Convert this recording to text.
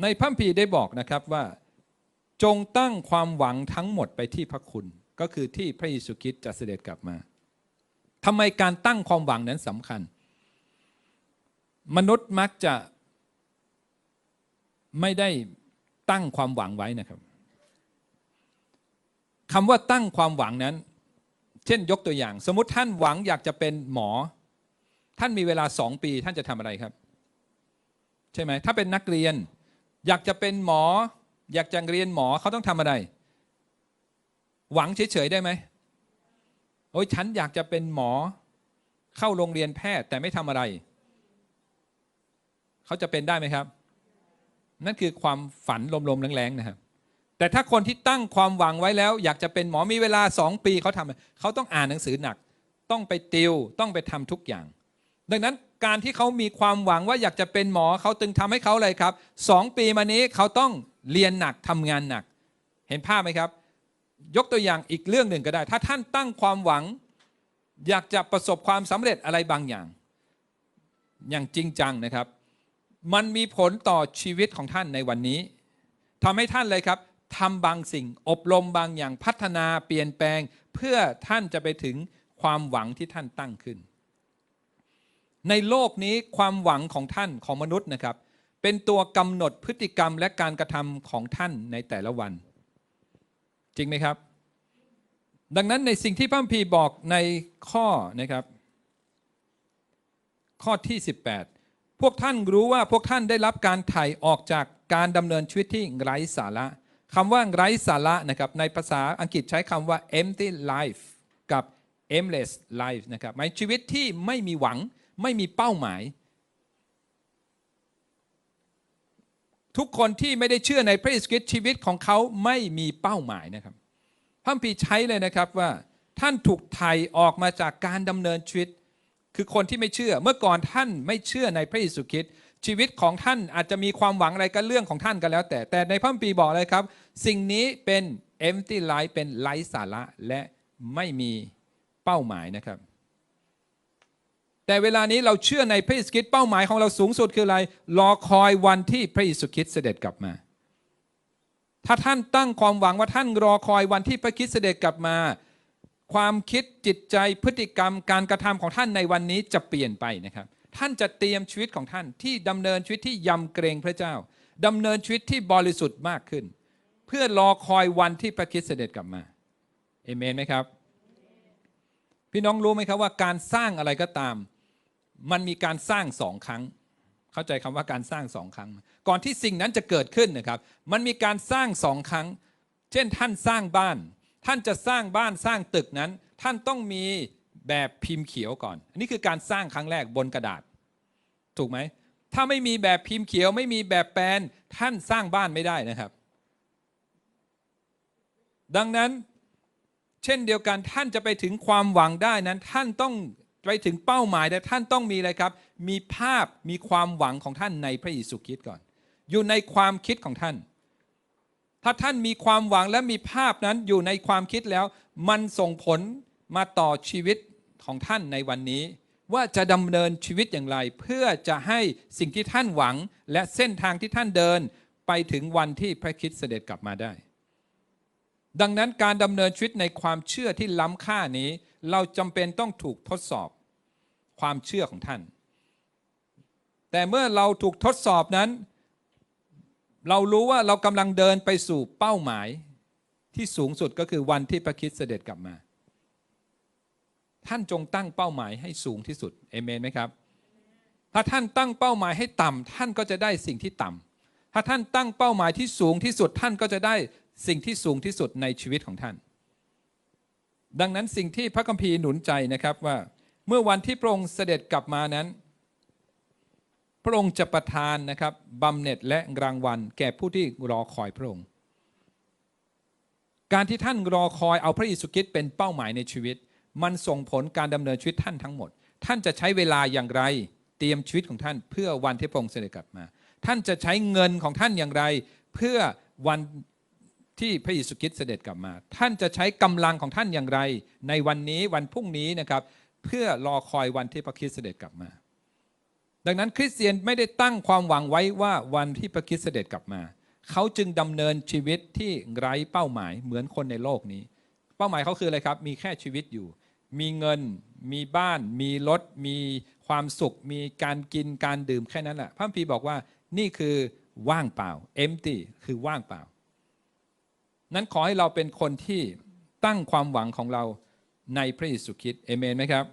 ในพระคัมภีได้บอกนะครับว่า จงตั้งความหวังทั้งหมดไปที่พระคุณ ก็คือที่พระเยซูคริสต์จะเสด็จกลับมาทำไมการตั้งความหวังนั้นสำคัญ มนุษย์มักจะไม่ได้ตั้งความหวังไว้นะครับคำว่าตั้งความหวังนั้น เช่นยกตัวอย่าง สมมติท่านหวังอยากจะเป็นหมอ ท่านมีเวลาสองปี ท่านจะทำอะไรครับ ใช่ไหมถ้าเป็นนักเรียน อยากจะเป็นหมอ อยากจะเรียนหมอเขาต้องทำอะไร หวังเฉยๆได้ไหมโอ้ยฉันอยากจะเป็นหมอ เข้าโรงเรียนแพทย์แต่ไม่ทำอะไร เขาจะเป็นได้ไหมครับ นั่นคือความฝันลมๆแรงๆนะครับแต่ถ้าคนที่ตั้งความหวังไว้แล้ว อยากจะเป็นหมอมีเวลาสองปีเขาทำเขาต้องอ่านหนังสือหนัก ต้องไปติวต้องไปทำทุกอย่าง ดังนั้น การที่เขามีความหวังว่าอยากจะเป็นหมอเขาตึงทำให้เขาเลยครับสองปีมานี้เขาต้องเรียนหนักทำงานหนัก เห็นภาพไหมครับ ยกตัวอย่างอีกเรื่องหนึ่งก็ได้ ถ้าท่านตั้งความหวัง อยากจะประสบความสำเร็จอะไรบางอย่าง อย่างจริงจังนะครับ มันมีผลต่อชีวิตของท่านในวันนี้ทำให้ท่านเลยครับทำบางสิ่งอบรมบางอย่างพัฒนาเปลี่ยนแปลง เพื่อท่านจะไปถึงความหวังที่ท่านตั้งขึ้น ในโลกนี้ความหวังของท่านของมนุษย์นะครับ เป็นตัวกำหนดพฤติกรรมและการกระทำของท่านในแต่ละวัน จริงไหมครับ ดังนั้นในสิ่งที่พระคัมภีบอกในข้อนะครับ ข้อที่ 18 พวกท่านรู้ว่าพวกท่านได้รับการไถ่ออกจากการดำเนินชีวิตที่ไร้สาระคำว่าไร้สาระนะครับในภาษาอังกฤษใช้คำว่า empty life กับ aimless life นะครับหมายชีวิตที่ไม่มีหวัง ไม่มีเป้าหมาย ทุกคนที่ไม่ได้เชื่อในพระเยซูคริสต์ชีวิตของเขาไม่มีเป้าหมายนะครับพระพีใช้เลยนะครับว่าท่านถูกไถ่ออกมาจากการดำเนินชีวิต คือคนที่ไม่เชื่อ เมื่อก่อนท่านไม่เชื่อในพระเยซูคริสต์ชีวิตของท่านอาจจะมีความหวังอะไรก็เรื่องของท่านก็แล้ว แต่แต่ในพระคัมภีร์บอกเลยครับ สิ่งนี้เป็น empty life เป็นไร้สาระและไม่มีเป้าหมายนะครับ แต่เวลานี้เราเชื่อในพระเยซูคริสต์เป้าหมายของเราสูงสุดคืออะไร รอคอยวันที่พระเยซูคริสต์เสด็จกลับมา ถ้าท่านตั้งความหวังว่าท่านรอคอยวันที่พระคริสต์เสด็จกลับมา ความคิดจิตใจพฤติกรรมการกระทำของท่านในวันนี้จะเปลี่ยนไปนะครับ ท่านจะเตรียมชีวิตของท่านที่ดำเนินชีวิตที่ยำเกรงพระเจ้าดำเนินชีวิตที่บริสุทธิ์มากขึ้น เพื่อรอคอยวันที่พระคริสต์เสด็จกลับมาเอเมนไหมครับ พี่น้องรู้ไหมครับว่าการสร้างอะไรก็ตาม มันมีการสร้างสองครั้ง เข้าใจคำว่าการสร้างสองครั้ง ก่อนที่สิ่งนั้นจะเกิดขึ้นนะครับ มันมีการสร้างสองครั้ง เช่นท่านสร้างบ้าน ท่านจะสร้างบ้านสร้างตึกนั้น ท่านต้องมีแบบพิมพ์เขียวก่อน อันนี้คือการสร้างครั้งแรกบนกระดาษ ถูกไหม ถ้าไม่มีแบบพิมพ์เขียว ไม่มีแบบแปลนท่านสร้างบ้านไม่ได้นะครับ ดังนั้นเช่นเดียวกันท่านจะไปถึงความหวังได้นั้น ท่านต้อง ไปถึงเป้าหมายแต่ท่านต้องมีอะไรครับ มีภาพมีความหวังของท่านในพระเยซูคริสต์ก่อน อยู่ในความคิดของท่าน ถ้าท่านมีความหวังและมีภาพนั้นอยู่ในความคิดแล้ว มันส่งผลมาต่อชีวิตของท่านในวันนี้ ว่าจะดำเนินชีวิตอย่างไร เพื่อจะให้สิ่งที่ท่านหวังและเส้นทางที่ท่านเดิน ไปถึงวันที่พระคริสต์เสด็จกลับมาได้ ดังนั้นการดำเนินชีวิตในความเชื่อที่ล้ำค่านี้ เราจำเป็นต้องถูกทดสอบความเชื่อของท่าน แต่เมื่อเราถูกทดสอบนั้น เรารู้ว่าเรากำลังเดินไปสู่เป้าหมายที่สูงสุดก็คือวันที่พระคริสต์เสด็จกลับมา ท่านจงตั้งเป้าหมายให้สูงที่สุดเอเมนไหมครับ ถ้าท่านตั้งเป้าหมายให้ต่ำท่านก็จะได้สิ่งที่ต่ำถ้าท่านตั้งเป้าหมายที่สูงที่สุดท่านก็จะได้ สิ่งที่สูงที่สุดในชีวิตของท่าน ดังนั้นสิ่งที่พระคัมภีร์หนุนใจนะครับว่า เมื่อวันที่พระองค์เสด็จกลับมานั้น พระองค์จะประทานนะครับบำเหน็จและรางวัล แก่ผู้ที่รอคอยพระองค์การที่ท่านรอคอยเอาพระเยซูคริสต์เป็นเป้าหมายในชีวิต มันส่งผลการดำเนินชีวิตท่านทั้งหมด ท่านจะใช้เวลาอย่างไร เตรียมชีวิตของท่าน เพื่อวันที่พระองค์เสด็จกลับมา ท่านจะใช้เงินของท่านอย่างไร เพื่อวัน ที่พระเยซูคริสต์เสด็จกลับมา ท่านจะใช้กำลังของท่านอย่างไร ในวันนี้วันพรุ่งนี้นะครับเพื่อรอคอยวันที่พระคริสต์เสด็จกลับมา ดังนั้นคริสเตียนไม่ได้ตั้งความหวังไว้ว่าวันที่พระคริสต์เสด็จกลับมา เขาจึงดำเนินชีวิตที่ไร้เป้าหมายเหมือนคนในโลกนี้ เป้าหมายเขาคืออะไรครับ มีแค่ชีวิตอยู่ มีเงิน มีบ้าน มีรถ มีความสุข มีการกินการดื่มแค่นั้นแหละพระคัมภีบอกว่านี่คือว่างเปล่า empty คือว่างเปล่า นั้นขอให้เราเป็นคนที่ตั้งความหวังของเราในพระเยซูคริสต์เอเมนไหมครับ